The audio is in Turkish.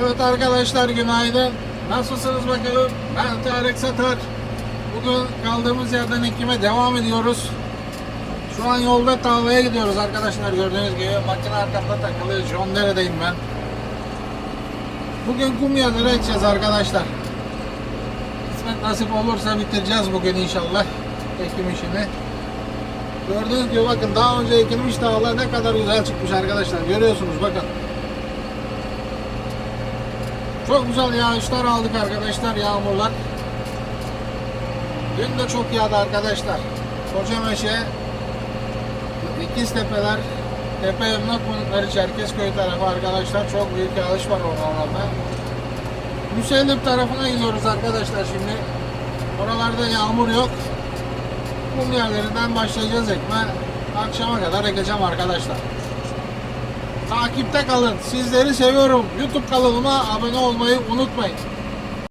Evet arkadaşlar günaydın. Nasılsınız bakalım? Ben Tarık Satar. Bugün kaldığımız yerden ekime devam ediyoruz. Şu an yolda tarlaya gidiyoruz arkadaşlar gördüğünüz gibi. Makine arkamda takılı. John Dere'deyim ben. Bugün kum yerleri ekeceğiz arkadaşlar. Kısmet nasip olursa bitireceğiz bugün inşallah ekim işini. Gördüğünüz gibi bakın daha önce ekilmiş tarlalar ne kadar güzel çıkmış arkadaşlar. Görüyorsunuz bakın. Çok güzel yağışlar aldık arkadaşlar, yağmurlar. Dün de çok yağdı arkadaşlar. Kocameşe, İkiztepeler, Tepe Emlak Konutları, Çerkezköy tarafı arkadaşlar. Çok büyük yağış var oralarda. Müsellip tarafına gidiyoruz arkadaşlar şimdi. Oralarda yağmur yok. Kum yerlerinden başlayacağız ekme. Akşama kadar ekeceğim arkadaşlar. Takipte kalın. Sizleri seviyorum. YouTube kanalıma abone olmayı unutmayın.